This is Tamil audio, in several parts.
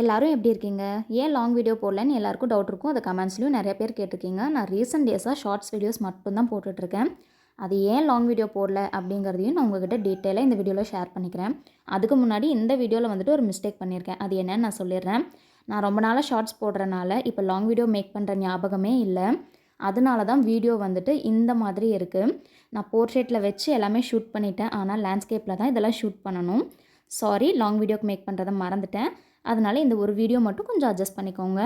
எல்லாரும் எப்படி இருக்கீங்க? ஏன் லாங் வீடியோ போடலன்னு எல்லாருக்கும் டவுட் இருக்கும். அதை கமெண்ட்ஸ்லையும் நிறைய பேர் கேட்டிருக்கீங்க. நான் ரீசெண்ட் டேஸாக ஷார்ட்ஸ் வீடியோஸ் மட்டும்தான் போட்டுட்ருக்கேன். அது ஏன் லாங் வீடியோ போடல அப்படிங்கிறதையும் நான் உங்ககிட்ட டீட்டெயிலாக இந்த வீடியோவில் ஷேர் பண்ணிக்கிறேன். அதுக்கு முன்னாடி இந்த வீடியோவில் வந்துட்டு ஒரு மிஸ்டேக் பண்ணியிருக்கேன். அது என்னன்னு நான் சொல்லிடுறேன். நான் ரொம்ப நாளாக ஷார்ட்ஸ் போடுறனால இப்போ லாங் வீடியோ மேக் பண்ணுற ஞாபகமே இல்லை. அதனால தான் வீடியோ வந்துட்டு இந்த மாதிரி இருக்குது நான் போர்ட்ரேட்டில் வச்சு எல்லாமே ஷூட் பண்ணிட்டேன். ஆனால் லேண்ட்ஸ்கேப்பில் தான் இதெல்லாம் ஷூட் பண்ணணும். சாரி லாங் வீடியோக்கு மேக் பண்ணுறதை மறந்துட்டேன். அதனால் இந்த ஒரு வீடியோ மட்டும் கொஞ்சம் அட்ஜஸ்ட் பண்ணிக்கோங்க.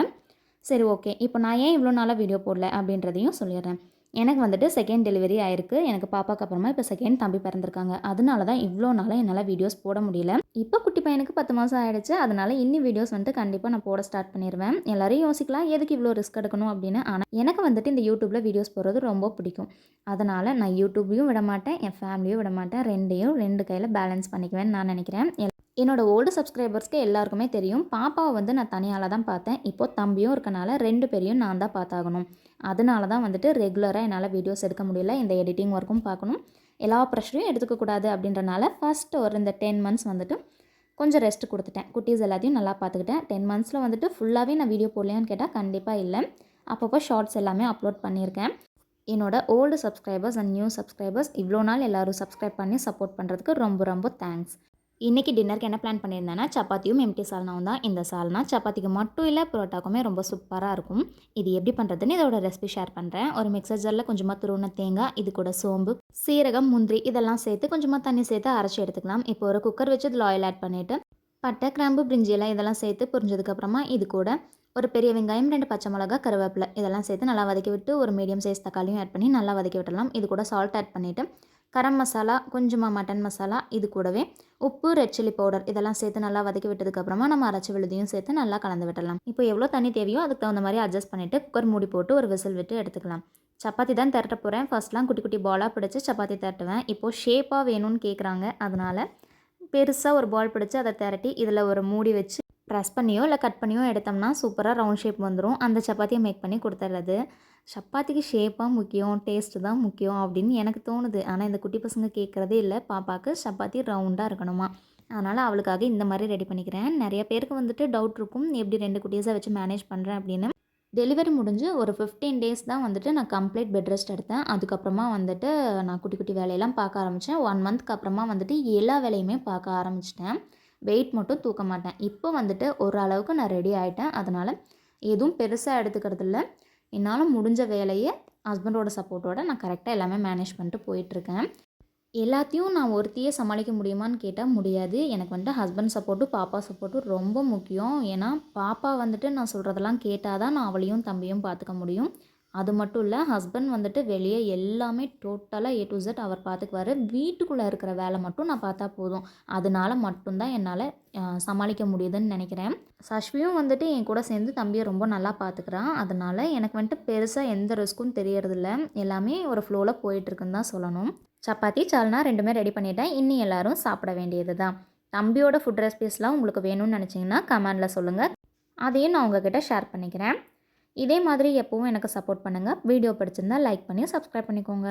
சரி ஓகே இப்போ நான் ஏன் இவ்வளோ நாளாக வீடியோ போடல அப்படின்றதையும் சொல்லிடுறேன். எனக்கு வந்துட்டு செகண்ட் டெலிவரி ஆயிருக்கு. எனக்கு பாப்பாக்கு அப்புறமா இப்போ செகண்ட் தம்பி பிறந்திருக்காங்க. அதனால தான் இவ்வளோ நாளாக என்னால் வீடியோஸ் போட முடியல. இப்போ குட்டி பையனுக்கு பத்து மாதம் ஆயிடுச்சு. அதனால இன்னி வீடியோஸ் வந்துட்டு கண்டிப்பாக நான் போட ஸ்டார்ட் பண்ணிடுவேன் எல்லாரையும் யோசிக்கலாம் எதுக்கு இவ்வளோ ரிஸ்க் எடுக்கணும் அப்படின்னு. ஆனால் எனக்கு வந்துட்டு இந்த யூடியூப்பில் வீடியோஸ் போடுறது ரொம்ப பிடிக்கும். அதனால் நான் யூடியூப்பையும் விட மாட்டேன் என் ஃபேமிலியும் விட மாட்டேன். ரெண்டையும் ரெண்டு கையில் பேலன்ஸ் பண்ணிக்குவேன் நான் நினைக்கிறேன். என்னோட ஓல்டு சப்ஸ்கிரைபர்ஸ்க்கு எல்லாருக்குமே தெரியும். பாப்பாவை வந்து நான் தனியால் தான் பார்த்தேன். இப்போது தம்பியும் இருக்கனால ரெண்டு பேரையும் நான் தான் பார்த்தாகணும். அதனால தான் வந்துட்டு ரெகுலராக என்னால் வீடியோஸ் எடுக்க முடியல. இந்த எடிட்டிங் ஒர்க்கும் பார்க்கணும். எல்லா ப்ரெஷரையும் எடுத்துக்கக்கூடாது அப்படின்றனால ஃபஸ்ட்டு ஒரு இந்த டென் மந்த்ஸ் வந்துட்டு கொஞ்சம் ரெஸ்ட் கொடுத்துட்டேன். குட்டீஸ் எல்லாத்தையும் நல்லா பார்த்துக்கிட்டேன். டென் மந்த்ஸில் வந்துட்டு ஃபுல்லாகவே நான் வீடியோ போடலையான்னு கேட்டால் கண்டிப்பாக இல்லை. அப்பப்போ ஷார்ட்ஸ் எல்லாமே அப்லோட் பண்ணியிருக்கேன். என்னோட old subscribers and new subscribers இவ்வளோ நாள் எல்லோரும் சப்ஸ்கிரைப் பண்ணி சப்போர்ட் பண்ணுறதுக்கு ரொம்ப ரொம்ப தேங்க்ஸ் இன்றைக்கி டின்னருக்கு என்ன பிளான் பண்ணியிருந்தேன்னா சப்பாத்தியும் எம்டி சால்னாவும் தான். இந்த சால்னா சப்பாத்திக்கு மட்டும் இல்லை புரோட்டாக்குமே ரொம்ப சூப்பராக இருக்கும். இது எப்படி பண்ணுறதுன்னு இதோட ரெசிபி ஷேர் பண்ணுறேன் ஒரு மிக்சர் ஜாரில் கொஞ்சமாக துருவன தேங்காய் இது கூட சோம்பு சீரகம் முந்திரி இதெல்லாம் சேர்த்து கொஞ்சமாக தண்ணி சேர்த்து அரைச்சி எடுத்துக்கலாம். இப்போ ஒரு குக்கர் வச்சு இதில் ஆயில் ஆட் பண்ணிவிட்டு பட்டை கிராம்பு பிரிஞ்சியெல்லாம் இதெல்லாம் சேர்த்து புரிஞ்சதுக்கப்புறமா இது கூட ஒரு பெரிய வெங்காயம் ரெண்டு பச்சை மிளகா கருவேப்பிலை இதெல்லாம் சேர்த்து நல்லா வதக்கி விட்டு ஒரு மீடியம் சைஸ் தக்காளியும் ஆட் பண்ணி நல்லா வதக்கி விடலாம் இது கூட சால்ட் ஆட் பண்ணிவிட்டு கரம் மசாலா கொஞ்சமாக மட்டன் மசாலா இது கூடவே உப்பு ரெட் சில்லி பவுடர் இதெல்லாம் சேர்த்து நல்லா வதக்கி விட்டதுக்கப்புறமா நம்ம அரைச்சி விழுதியும் சேர்த்து நல்லா கலந்து விடலாம் இப்போ எவ்வளோ தண்ணி தேவையோ அதுக்கு தகுந்த மாதிரி அட்ஜஸ்ட் பண்ணிவிட்டு குக்கர் மூடி போட்டு ஒரு விசில் விட்டு எடுத்துக்கலாம். சப்பாத்தி தான் திரட்ட போகிறேன் ஃபஸ்ட்லாம் குட்டி குட்டி பாலாக பிடிச்சி சப்பாத்தி திரட்டுவேன். இப்போது ஷேப்பாக வேணும்னு கேட்குறாங்க அதனால் பெருசாக ஒரு பால் பிடிச்சி அதை திரட்டி இதில் ஒரு மூடி வச்சு ப்ரெஸ் பண்ணியோ இல்லை கட் பண்ணியோ எடுத்தோம்னா சூப்பராக ரவுண்ட் ஷேப் வந்துடும் அந்த சப்பாத்தியை மேக் பண்ணி கொடுத்துட்றது சப்பாத்திக்கு ஷேப்பாக முக்கியம் டேஸ்ட்டு தான் முக்கியம் அப்படின்னு எனக்கு தோணுது. ஆனால் இந்த குட்டி பசங்க கேட்குறதே இல்லை. பாப்பாவுக்கு சப்பாத்தி ரவுண்டாக இருக்கணுமா? அதனால் அவளுக்காக இந்த மாதிரி ரெடி பண்ணிக்கிறேன். நிறைய பேருக்கு வந்துட்டு டவுட் இருக்கும். எப்படி ரெண்டு குட்டீஸை வச்சு மேனேஜ் பண்ணுறேன் அப்படின்னு. டெலிவரி முடிஞ்சு ஒரு ஃபிஃப்டீன் டேஸ் தான் வந்துட்டு நான் கம்ப்ளீட் பெட் ரெஸ்ட் எடுத்தேன். அதுக்கப்புறமா வந்துட்டு நான் குட்டி குட்டி வேலையெல்லாம் பார்க்க ஆரம்பித்தேன் ஒன் மந்த்க்கு அப்புறமா வந்துட்டு எல்லா வேலையுமே பார்க்க ஆரம்பிச்சிட்டேன். வெயிட் மட்டும் தூக்க மாட்டேன். இப்போ வந்துட்டு ஓரளவுக்கு நான் ரெடி ஆகிட்டேன் அதனால் எதுவும் பெருசாக எடுத்துக்கிறது இல்லை. என்னால் முடிஞ்ச வேலையை ஹஸ்பண்டோட சப்போர்ட்டோட நான் கரெக்டாக எல்லாமே மேனேஜ் பண்ணிட்டு போயிட்டுருக்கேன். எல்லாத்தையும் நான் ஒருத்தையே சமாளிக்க முடியுமான்னு கேட்டால் முடியாது. எனக்கு வந்துட்டு ஹஸ்பண்ட் சப்போர்ட்டும் பாப்பா சப்போர்ட்டும் ரொம்ப முக்கியம். ஏன்னா பாப்பா வந்துட்டு நான் சொல்கிறதெல்லாம் கேட்டால் தான் நான் அவளையும் தம்பியும் பார்த்துக்க முடியும். அது மட்டும் இல்லை ஹஸ்பண்ட் வந்துட்டு வெளியே எல்லாமே டோட்டலாக ஏ டு ஜெட் அவர் பார்த்துக்குவார் வீட்டுக்குள்ளே இருக்கிற வேலை மட்டும் நான் பார்த்தா போதும். அதனால மட்டும்தான் என்னால் சமாளிக்க முடியுதுன்னு நினைக்கிறேன். சஷ்வியும் வந்துட்டு என் கூட சேர்ந்து தம்பியை ரொம்ப நல்லா பார்த்துக்கிறான் அதனால் எனக்கு வந்துட்டு பெருசாக எந்த ரிஸ்க்கும் தெரியறதில்ல. எல்லாமே ஒரு ஃப்ளோவில் போயிட்டுருக்குன்னு தான் சொல்லணும். சப்பாத்தி சால்னா ரெண்டுமே ரெடி பண்ணிட்டேன். இன்னும் எல்லோரும் சாப்பிட வேண்டியது தான் தம்பியோட ஃபுட் ரெசிபிஸ்லாம் உங்களுக்கு வேணும்னு நினச்சிங்கன்னா கமெண்டில் சொல்லுங்கள் அதையும் நான் உங்ககிட்ட ஷேர் பண்ணிக்கிறேன். இதே மாதிரி எப்போவும் எனக்கு சப்போர்ட் பண்ணுங்கள் வீடியோ பிடிச்சிருந்தால் லைக் பண்ணி சப்ஸ்கிரைப் பண்ணிக்கோங்க.